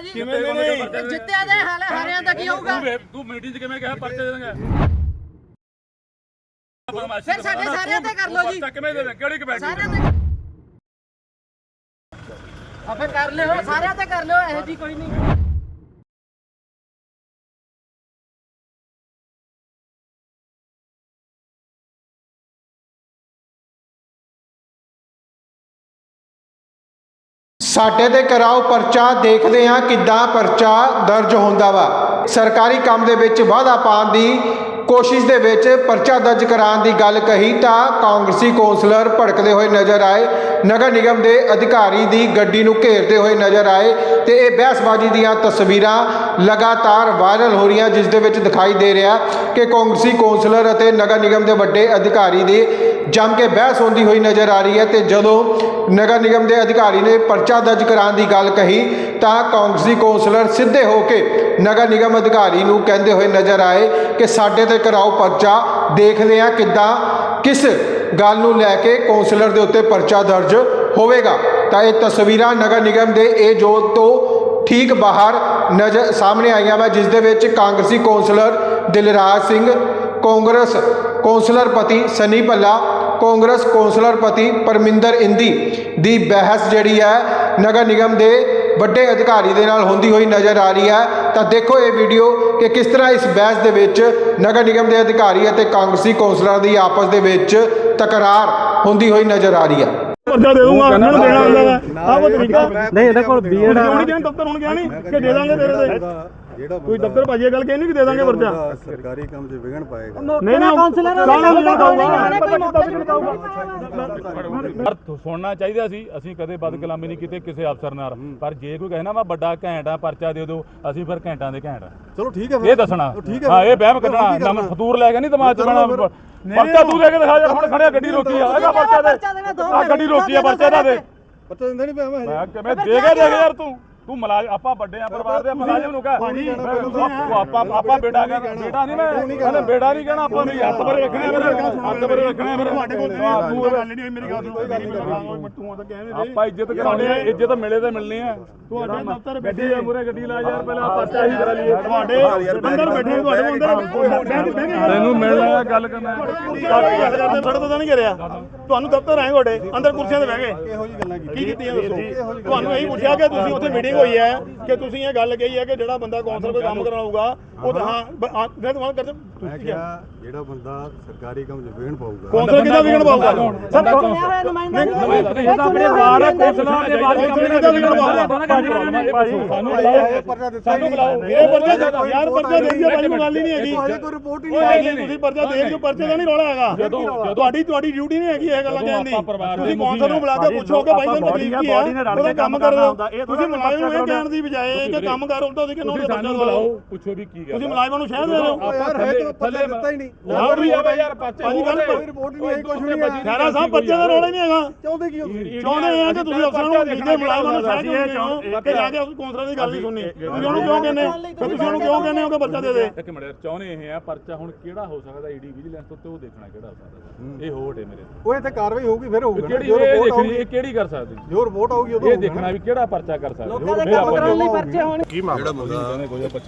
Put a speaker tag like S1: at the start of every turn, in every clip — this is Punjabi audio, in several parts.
S1: ਹੈ ਜੀ
S2: ਕਿਵੇਂ ਨਹੀਂ
S1: ਜਿੱਤਿਆ ਦੇ ਹਾਲੇ ਹਾਰਿਆਂ ਦਾ ਕੀ ਹੋਊਗਾ?
S3: ਤੂੰ ਮੀਟਿੰਗ 'ਚ ਕਿਵੇਂ ਕਿਹਾ? ਪਰਚੇ ਦੇ ਦੇਂਗੇ
S1: ਫਿਰ ਸਾਡੇ ਸਾਰਿਆਂ ਤੇ ਕਰ ਲਓ ਜੀ।
S3: ਪਰਚਾ ਕਿਵੇਂ ਦੇ ਦੇ ਕਿਹੜੀ ਕਮੇਟੀ
S1: ਸਾਰਿਆਂ ਤੇ ਆ ਫਿਰ ਕਰ ਲਿਓ ਸਾਰਿਆਂ ਤੇ ਕਰ ਲਿਓ ਇਹੋ ਜੀ ਕੋਈ ਨਹੀਂ।
S4: ਸਾਡੇ ਤੇ ਕਰਾਓ ਪਰਚਾ ਦੇਖਦੇ ਹਾਂ ਕਿੱਦਾਂ ਪਰਚਾ ਦਰਜ ਹੁੰਦਾ ਵਾ। ਸਰਕਾਰੀ ਕੰਮ ਦੇ ਵਿੱਚ ਵਾਧਾ ਪਾਉਣ ਦੀ ਕੋਸ਼ਿਸ਼ ਦੇ ਵਿੱਚ ਪਰਚਾ ਦਰਜ ਕਰਾਉਣ ਦੀ ਗੱਲ ਕਹੀ ਤਾਂ ਕਾਂਗਰਸੀ ਕੌਂਸਲਰ ਭੜਕਦੇ ਹੋਏ ਨਜ਼ਰ ਆਏ। ਨਗਰ ਨਿਗਮ ਦੇ ਅਧਿਕਾਰੀ ਦੀ ਗੱਡੀ ਨੂੰ ਘੇਰਦੇ ਹੋਏ ਨਜ਼ਰ ਆਏ ਤੇ ਇਹ ਬਹਿਸਬਾਜ਼ੀ ਦੀਆਂ ਤਸਵੀਰਾਂ ਲਗਾਤਾਰ ਵਾਇਰਲ ਹੋ ਰਹੀਆਂ, ਜਿਸ ਦੇ ਵਿੱਚ ਦਿਖਾਈ ਦੇ ਰਿਹਾ ਕਿ ਕਾਂਗਰਸੀ ਕੌਂਸਲਰ ਅਤੇ ਨਗਰ ਨਿਗਮ ਦੇ ਵੱਡੇ ਅਧਿਕਾਰੀ ਦੀ ਜੰਮ ਕੇ ਬਹਿਸ ਹੁੰਦੀ ਹੋਈ ਨਜ਼ਰ ਆ ਰਹੀ ਹੈ ਤੇ ਜਦੋਂ ਨਗਰ ਨਿਗਮ ਦੇ ਅਧਿਕਾਰੀ ਨੇ ਪਰਚਾ ਦਰਜ ਕਰਾਉਣ ਦੀ ਗੱਲ ਕਹੀ, ਤਾਂ ਕਾਂਗਰਸੀ ਕੌਂਸਲਰ ਸਿੱਧੇ ਹੋ ਕੇ ਨਗਰ ਨਿਗਮ ਅਧਿਕਾਰੀ ਨੂੰ ਕਹਿੰਦੇ ਹੋਏ ਨਜ਼ਰ ਆਏ ਕਿ ਸਾਡੇ ਤੇ ਕਰਾਓ ਪਰਚਾ, ਦੇਖਦੇ ਹਾਂ ਕਿੱਦਾਂ, ਕਿਸ ਗੱਲ ਨੂੰ ਲੈ ਕੇ ਕੌਂਸਲਰ ਦੇ ਉੱਤੇ ਪਰਚਾ ਦਰਜ ਹੋਵੇਗਾ। ਤਾਂ ਇਹ ਤਸਵੀਰਾਂ ਨਗਰ ਨਿਗਮ ਦੇ ਇਹ ਜੋ ਤੋਂ ਠੀਕ ਬਾਹਰ ਨਜ਼ਰ ਸਾਹਮਣੇ ਆਈਆਂ ਵਾ, ਜਿਸ ਦੇ ਵਿੱਚ ਕਾਂਗਰਸੀ ਕੌਂਸਲਰ ਦਿਲਰਾਜ ਸਿੰਘ, ਕਾਂਗਰਸ ਕੌਂਸਲਰ ਪਤੀ ਸਨੀ ਭੱਲਾ, ਕਾਂਗਰਸ ਕੌਂਸਲਰ ਪਤੀ ਪਰਮਿੰਦਰ ਇੰਦੀ ਦੀ ਬਹਿਸ ਜਿਹੜੀ ਹੈ, ਨਗਰ ਨਿਗਮ ਦੇ ਵੱਡੇ ਅਧਿਕਾਰੀ ਦੇ ਨਾਲ ਹੁੰਦੀ ਹੋਈ ਨਜ਼ਰ ਆ ਰਹੀ ਹੈ। ਤਾਂ ਦੇਖੋ ਇਹ ਵੀਡੀਓ ਕਿ ਕਿਸ ਤਰ੍ਹਾਂ ਇਸ ਬਹਿਸ ਦੇ ਵਿੱਚ ਨਗਰ ਨਿਗਮ ਦੇ ਅਧਿਕਾਰੀ ਅਤੇ ਕਾਂਗਰਸੀ ਕੌਂਸਲਰ ਦੀ ਆਪਸ ਦੇ ਵਿੱਚ ਤਕਰਾਰ ਹੁੰਦੀ ਹੋਈ ਨਜ਼ਰ ਆ ਰਹੀ ਹੈ।
S2: ਪਰਚਾ ਦੇ ਦੂੰਗਾ ਉਹਨਾਂ ਨੂੰ ਦੇਣਾ ਹੁੰਦਾ ਵਾ। ਆਹ ਉਹ ਤਰੀਕਾ।
S5: ਨਹੀਂ ਇਹਦੇ ਕੋਲ ਬੀਐਡ
S2: ਕਿਉਂ ਨਹੀਂ ਦੇਣ ਦਫ਼ਤਰ ਹੁਣ ਗਿਆ ਨਹੀਂ ਕਿ ਦੇ ਦਾਂਗੇ ਤੇਰੇ ਤੇ।
S6: ਜਿਹੜਾ
S2: ਕੋਈ ਦਫ਼ਤਰ ਭਾਜੀ ਇਹ ਗੱਲ ਕਹਿੰਦੀ ਕਿ ਦੇ ਦਾਂਗੇ ਪਰਚਾ।
S6: ਸਰਕਾਰੀ ਕੰਮ 'ਚ ਵਿਗਣ ਪਾਏਗਾ।
S2: ਨਹੀਂ ਨਹੀਂ ਕਾਉਂਸਲਰ ਕਾਉਂਸਲਰ
S3: ਪਰ ਸੁਣਨਾ ਚਾਹੀਦਾ ਸੀ ਅਸੀਂ ਕਦੇ ਬਦਕਲਾਮੀ ਨਹੀਂ ਕੀਤੇ ਕਿਸੇ ਅਫਸਰ ਨਾਲ। ਪਰ ਜੇ ਕੋਈ ਕਹੇ ਨਾ ਮੈਂ ਵੱਡਾ ਘੈਂਟ ਆ ਪਰਚਾ ਦੇ ਦਿਓ ਅਸੀਂ ਫਿਰ ਘੈਂਟਾਂ ਦੇ ਘੈਂਟ ਆ।
S6: ਚਲੋ ਠੀਕ ਹੈ
S3: ਇਹ ਦੱਸਣਾ।
S6: ਹੈ
S3: ਇਹ ਵਹਿਮ ਕੱਢਣਾ। ਨਮ ਫਤੂਰ ਲੈ ਕੇ ਨਹੀਂ ਦਿਮਾਗ ਚ ਬਣਾ ਪਰਚਾ ਤੂੰ ਦੇ ਕੇ ਦਿਖਾ ਯਾਰ ਹੁਣ ਖੜਿਆ ਗੱਡੀ ਰੋਕੀ ਆ ਇਹਦਾ ਪਰਚਾ ਦੇ ਆ ਗੱਡੀ ਰੋਕੀ ਆ ਪਰਚਾ ਦਾ ਦੇ
S6: ਪਤਾ ਦਿੰਦਾ ਨਹੀਂ ਪਿਆ ਮੈਂ
S3: ਮੈਂ ਕਿਵੇਂ ਦੇ ਕੇ ਦੇਖ ਯਾਰ ਤੂੰ। ਤੂੰ ਮਲਾਜ ਆਪਾਂ ਵੱਡੇ ਆ ਪਰਿਵਾਰ ਦੇ ਮੁਲਾਜ਼ਮ ਨੂੰ ਕਹ। ਤੂੰ ਆਪਾਂ ਆਪਾਂ ਬੇਟਾ ਕਹਿ ਬੇਟਾ ਨਹੀਂ ਮੈਂ। ਕਹਿੰਦਾ ਬੇਟਾ ਨਹੀਂ ਕਹਿਣਾ ਆਪਾਂ ਵੀ ਹੱਥ ਭਰੇ ਰੱਖਣੇ ਮੇਰੇ ਹੱਥ ਭਰੇ ਰੱਖਣੇ ਮੇਰੇ
S2: ਤੁਹਾਡੇ ਕੋਲ ਤੂੰ ਗੱਲ ਨਹੀਂ ਹੋਈ ਮੇਰੀ ਗੱਲ ਸੁਣ। ਤੂੰ ਤਾਂ ਕਹਿ ਨਹੀਂ
S3: ਆਪਾਂ ਇੱਜ਼ਤ ਕਰਾਉਣੀ ਹੈ ਇੱਜ਼ਤ ਮਿਲੇ ਤੇ ਮਿਲਣੀ ਹੈ।
S2: ਤੁਹਾਡੇ ਦਫ਼ਤਰ
S3: ਗੱਡੀ ਆ ਮੂਰੇ ਗੱਡੀ ਲਾ ਯਾਰ ਪਹਿਲਾਂ ਪਰਚਾ ਹੀ ਕਰਾ ਲਈਏ।
S2: ਤੁਹਾਡੇ ਅੰਦਰ ਬੈਠੇ ਤੁਹਾਡੇ ਅੰਦਰ
S3: ਤੈਨੂੰ ਮਿਲਣਾ ਗੱਲ ਕਰਨਾ
S2: ਤੁਹਾਡੇ ਤਾਂ ਨਹੀਂ ਕਰਿਆ। ਤੁਹਾਨੂੰ ਦਫ਼ਤਰ ਆਏ ਤੁਹਾਡੇ। ਅੰਦਰ ਕੁਰਸੀਆਂ ਤੇ ਬਹਿ ਗਏ।
S6: ਇਹੋ ਜੀ ਗੱਲਾਂ
S2: ਕੀ ਕੀਤੀਆਂ? ਦੱਸੋ? ਤੁਹਾਨੂੰ ਇਹੀ ਪੁੱਛਿਆ ਕਿ ਤੁਸੀਂ ਉੱਥੇ ਮੀਟਿੰਗ ਹੋਈ ਹੈ ਕਿ ਤੁਸੀਂ ਇਹ ਗੱਲ ਕਹੀ ਹੈ ਕਿ ਜਿਹੜਾ ਬੰਦਾ ਕੌਂਸਲ ਕੋਈ ਕੰਮ ਕਰਾਊਗਾ ਉਹ ਤਾਂ ਹਾਂ ਮੈਂ ਤੁਹਾਨੂੰ ਕਰਦੇ
S6: ਮੈਂ ਕਿਹਾ ਜਿਹੜਾ ਬੰਦਾ ਸਰਕਾਰੀ ਕੰਮ 'ਚ ਵਿਗਣ ਪਾਊਗਾ।
S2: ਕੌਂਸਲ ਕਿਦਾਂ ਵਿਗੜ ਪਾਊਗਾ? ਸਰ
S1: ਚੁਣਿਆ ਹੋਇਆ ਨੁਮਾਇੰਦਾ ਨਹੀਂ
S3: ਇਹ ਤਾਂ ਆਪਣੇ ਵਾਰ ਹੈ ਕੋਸਲਾ ਦੇ ਬਾਰੇ
S2: ਕੌਂਸਲ ਕਿਦਾਂ ਵਿਗੜ ਪਾਊਗਾ?
S3: ਸਾਨੂੰ ਬੁਲਾਓ
S6: ਪਰਚਾ ਦਿੱਤਾ
S3: ਸਾਨੂੰ ਬੁਲਾਓ।
S2: ਇਹ ਪਰਚਾ ਦੇ- ਯਾਰ ਪਰਚਾ ਦੇ ਦਿਓ ਭਾਈ ਕੋਈ ਗੱਲ ਹੀ ਨਹੀਂ ਹੈਗੀ।
S6: ਹਜੇ ਕੋਈ ਰਿਪੋਰਟ ਹੀ
S2: ਉਹ
S6: ਨਹੀਂ
S2: ਹੈਗੀ ਤੁਸੀਂ ਪਰਚਾ ਦੇ ਦਿਓ ਪਰਚੇ ਦਾ ਨਹੀਂ। ਰੌਲਾ ਹੈਗਾ। ਤੁਹਾਡੀ ਤੁਹਾਡੀ ਡਿਊਟੀ ਨਹੀਂ ਹੈਗੀ ਇਹ ਗੱਲਾਂ ਕਹਿਣ ਦੀ। ਤੁਸੀਂ ਕੌਂਸਲ ਨੂੰ ਬੁਲਾ ਕੇ ਪੁੱਛੋ ਕਿ ਭਾਈ ਤੁਹਾਨੂੰ ਤਕਲੀਫ ਕੀ ਹੈ? ਉਹਦਾ ਕੰਮ ਕਰ। ਦਿਓ ਤੁਸੀਂ ਮੁਲਾਜ਼ਮ ਨੂੰ ਇਹ ਕਹਿਣ ਦੀ ਬਜਾਏ ਕਿ ਕੰਮ ਕਰ ਉਲਟਾ ਤੁਸੀਂ ਕਿਹਨੂੰ
S3: ਤੁਸੀਂ
S2: ਪਰਚਾ
S3: ਸਾਨੂੰ ਬੁਲਾਓ ਪੁੱਛੋ ਵੀ ਕੀ ਗੱਲ
S2: ਤੁਸੀਂ ਮੁਲਾਜ਼ਮਾਂ ਨੂੰ ਸ਼ਹਿਰ ਦੇ ਦਿਓ
S6: ਯਾਰ ਹੈ ਤਾਂ ਪਰਚਾ ਦਿੱਤਾ ਹੀ ਨਹੀਂ।
S2: ਯਾਰ ਵੀ
S3: ਆ ਯਾਰ ਪਰਚੇ
S2: ਭਾਜੀ ਗੱਲ
S6: ਕੋਈ ਰਿਪੋਰਟ ਨਹੀਂ ਆਈ ਕੁਝ ਨਹੀਂ ਆਇਆ
S2: ਖੈਰਾ ਸਾਹਿਬ ਬੱਚੇ ਦਾ ਰੌਲਾ ਹੀ ਨਹੀਂ ਹੈਗਾ।
S6: ਚਾਹੁੰਦੇ ਕੀ ਹੋ ਤੁਸੀਂ?
S2: ਚਾਹੁੰਦੇ ਆ ਕਿ ਤੁਸੀਂ ਅਫਸਰਾਂ ਨੂੰ ਲਿਖਦੇ ਮੁਲਾਜ਼ਮਾਂ ਨੂੰ ਸ਼ਹਿਰ ਕਿਉਂ ਕਿ ਜਾ ਕੇ ਉਸ ਕੌਂਸਲਰ ਦੀ ਗੱਲ ਨਹੀਂ ਸੁਣਨੀ। ਤੁਸੀਂ ਉਹਨੂੰ ਕਿਉਂ ਕਹਿੰਦੇ? ਹੋ ਕਿ ਤੁਸੀਂ ਉਹਨੂੰ ਕਿਉਂ ਕਹਿੰਦੇ ਹੋ ਕਿ ਬੱਚਾ ਦੇ ਦੇ?
S3: ਇੱਕ ਮਿੰਟ ਚਾਹੁੰਦੇ ਇਹ ਆ ਪਰਚਾ ਹੁਣ ਕਿਹੜਾ ਹੋ ਸਕਦਾ? ਈਡੀ ਵਿਜੀਲੈਂਸ ਉੱਤੇ ਉਹ ਦੇਖਣਾ ਕਿਹੜਾ ਹੋ ਸਕਦਾ। ਇਹ ਹੋਟ ਹੈ ਮੇਰੇ।
S6: ਉਹ ਇੱਥੇ ਕਾਰਵਾਈ ਹੋਊਗੀ ਫਿਰ ਹੋਊਗਾ ਨਾ।
S3: ਕਿਹੜੀ
S6: ਜੋ ਰਿਪੋਰਟ ਆਊਗੀ।
S3: ਇਹ ਕਿਹੜੀ ਕਰ ਸਕਦੀ
S6: ਜੋ ਰਿਪੋਰਟ ਆਊਗੀ ਉਦੋਂ
S3: ਇਹ ਦੇਖਣਾ ਵੀ ਕਿਹੜਾ ਪਰਚਾ ਕਰ ਸਕਦਾ
S1: ਲੋਕਾਂ ਦੇ ਕੰਮ ਕਰਾਉਣ ਲਈ ਪਰਚੇ ਹੋਣ।
S6: ਜਿਹੜਾ ਬੰਦਾ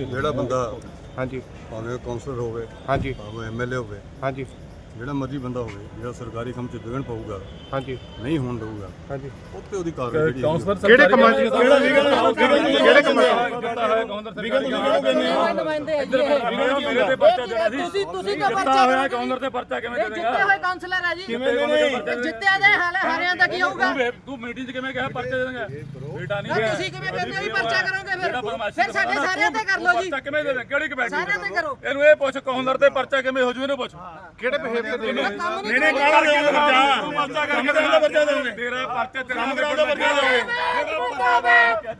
S6: ਜਿਹੜਾ ਬੰਦਾ
S4: ਹਾਂਜੀ।
S6: ਭਾਵੇਂ ਕਾਉਂਸਲਰ ਹੋਵੇ
S4: ਹਾਂਜੀ।
S6: ਭਾਵੇਂ ਐਮਐਲਏ ਹੋਵੇ
S4: ਹਾਂਜੀ।
S6: ਜਿਹੜਾ ਮਰਜ਼ੀ ਬੰਦਾ ਹੋਵੇ ਜਿਹੜਾ ਸਰਕਾਰੀ ਕੰਮ 'ਚ ਵਿਗਣ ਪਾਊਗਾ
S4: ਹਾਂਜੀ।
S6: ਨਹੀਂ ਹੋਣ ਦਊਗਾ
S4: ਹਾਂਜੀ।
S6: ਉੱਤੇ ਉਹਦੀ ਕਾਰਵਾਈ ਜਿਹੜੀ
S3: ਕਾਉਂਸਲਰ
S4: ਕਿਹੜੇ ਕੰਮਾਂ 'ਚ
S2: ਕਿਹੜਾ ਵਿਗੜ
S3: ਕਿਹੜੇ ਕੰਮਾਂ ਜਿੱਤਾ ਹੋਇਆ ਕਾਉਂਸਲਰ
S2: ਵਿਗੜ ਤੁਸੀਂ ਕਿਉਂ ਕਹਿੰਦੇ ਹੋ?
S1: ਨੁਮਾਇੰਦੇ ਹੈਗੇ ਇਹ।
S3: ਮੇਰੇ ਤੇ ਪਰਚਾ ਦੇਣਾ ਸੀ?
S1: ਤੁਸੀਂ ਤੁਸੀਂ
S3: ਜਿੱਤਾ
S1: ਪਰਚਾ
S3: ਹੋਇਆ ਕਾਉਂਸਲਰ ਤੇ ਪਰਚਾ ਕਿਵੇਂ
S1: ਜਿੱਤੇ ਹੋਏ ਕਾਉਂਸਲਰ ਹੈ ਜੀ।
S2: ਕਿਵੇਂ ਦੇ ਨਹੀਂ
S1: ਜਿੱਤਿਆ ਦੇ ਹਾਲੇ ਹਾਰਿਆਂ ਦਾ ਕੀ ਹੋਊਗਾ
S3: ਤੂੰ ਤੂੰ ਮੀਟਿੰਗ 'ਚ ਕਿਵੇਂ ਕਿਹਾ? ਪਰਚੇ ਦੇ ਦੇਂਗੇ ਬੇਟਾ ਨਹੀਂ
S1: ਤੁਸੀਂ ਕਿਵੇਂ ਕਹਿੰਦੇ ਹੋ? ਵੀ ਪਰਚਾ ਕਰੋਗੇ ਫਿਰ? ਫਿਰ ਸਾਡੇ ਸਾਰਿਆਂ ਤੇ ਕਰ ਲਓ ਜੀ।
S3: ਪਰਚਾ ਕਿਵੇਂ ਦੇ ਕਿਹੜੀ ਕਮੇਟੀ
S1: ਸਾਰਿਆਂ ਤੇ ਕਰੋ।
S3: ਇਹਨੂੰ ਇਹ ਪੁੱਛ ਕਾਉਂਸਲਰ ਤੇ ਪਰਚਾ ਕਿਵੇਂ ਹੋ ਜੂ? ਇਹਨੂੰ ਪੁੱਛ।
S4: ਕਿਹੜੇ ਬਿਹੇਵੀਅਰ ਦੇ ਨੇ
S1: ਕੰਮ
S2: ਕੰਮ ਕਰਾਉਣ ਦਾ
S3: ਤੇਰਾ ਪਰਚਾ ਤੇਰਾ
S2: ਕੰਮ ਕਰਾਉਣ ਦਾ ਪਰਚਾ ਦੇਣਗੇ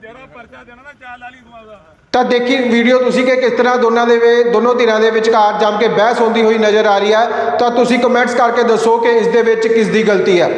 S3: ਜਿਹੜਾ ਪਰਚਾ ਦੇਣਾ ਨਾ ਚਾਲ ਵਾਲੀ ਤੂੰ ਆਪਦਾ।
S4: ਤਾਂ ਦੇਖੀ ਵੀਡੀਓ ਤੁਸੀਂ ਕਿ ਕਿਸ ਤਰ੍ਹਾਂ ਦੋਨਾਂ ਦੇ ਵੇ ਦੋਨੋਂ ਧਿਰਾਂ ਦੇ ਵਿਚਕਾਰ ਜੰਮ ਕੇ ਬਹਿਸ ਹੁੰਦੀ ਹੋਈ ਨਜ਼ਰ ਆ ਰਹੀ ਹੈ। ਤਾਂ ਤੁਸੀਂ ਕਮੈਂਟਸ ਕਰਕੇ ਦੱਸੋ ਕਿ ਇਸ ਦੇ ਵਿੱਚ ਕਿਸ ਦੀ ਗਲਤੀ ਹੈ।